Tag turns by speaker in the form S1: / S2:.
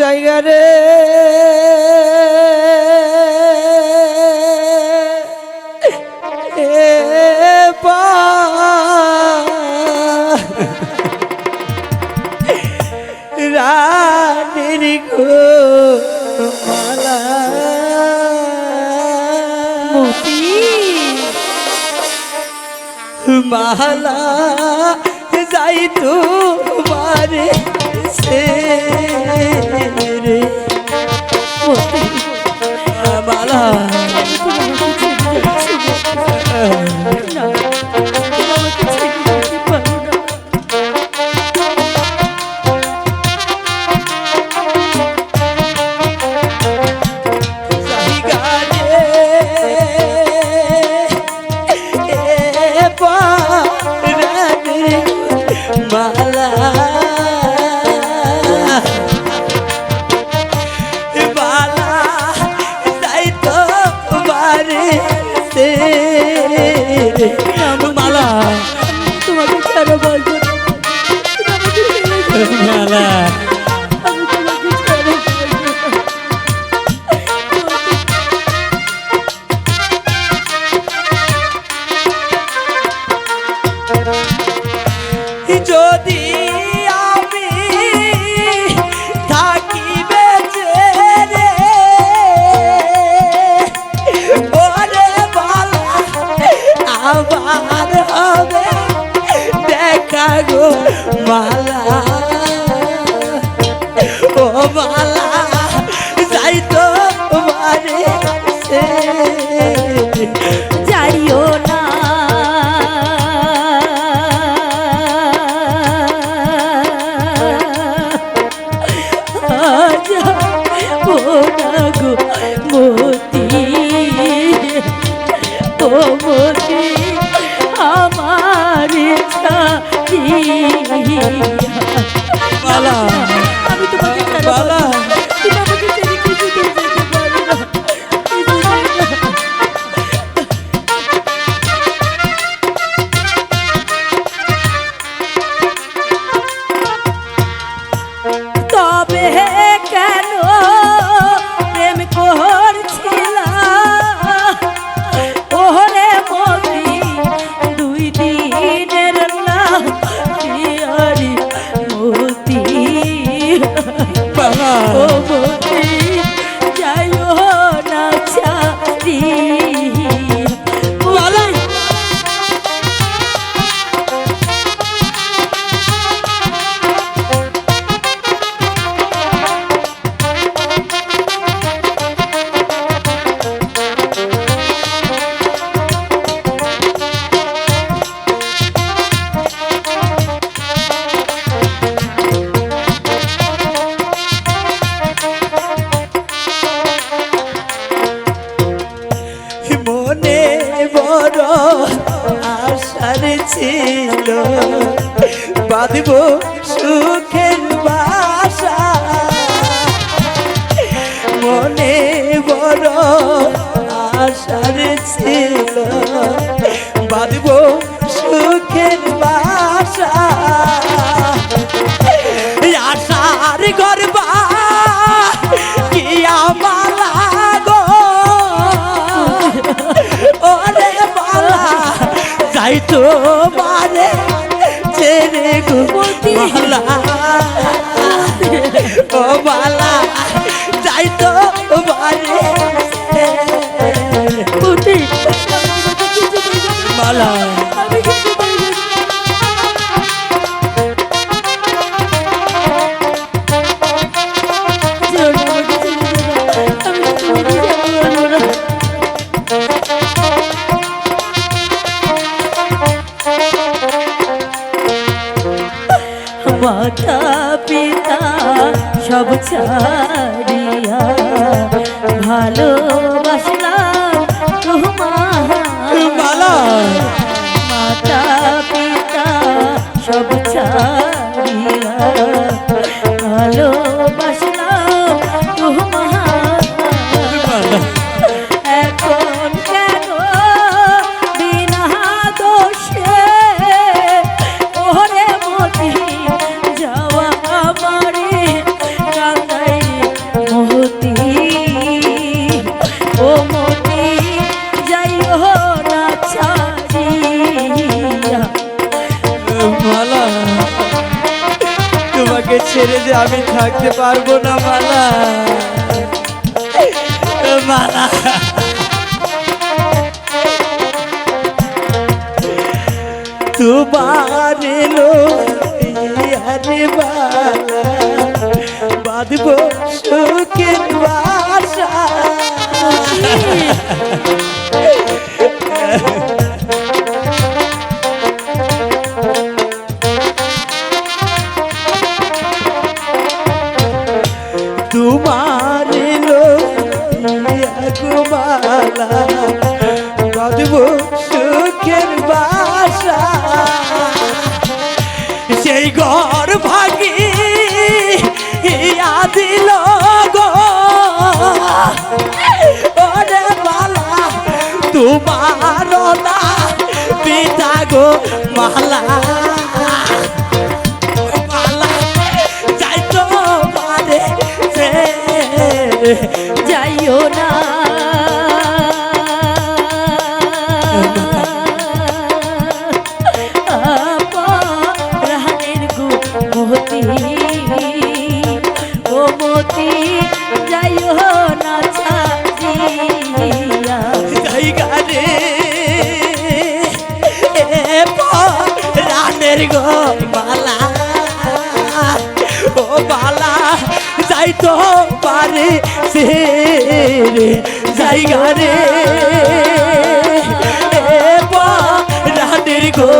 S1: জায়গা রে। রানির মালা মতি। মালা যাই তোমারে সে বালা বালা ও বালা যাই তো মারে
S2: যাইও না। ও না।
S1: আশার ছিল। বাঁধব সুখের বাসা। মনে বড় আশার ছিল। বাঁধব সুখের বাসা। আশার গর্বা কি আমার তোমারে ছেড়ে ঘুমতি। ও বালা।
S2: হারিয়া ভালোবাসলাম তোমার। মাতা পিতা সব ছাড়িয়া ভালো
S1: ছেড়ে যে আমি থাকতে পারব না মালা। মালা। তোমার আরে বালা বাঁধবো বাসা। বাসা সেই ঘর ভাগি, ইয়া দিল গো। ওরে বালা, তোমার না পিতা গো, মালা।
S2: যাইও না।
S1: তো পারে সে জায়গা রে। রানের গো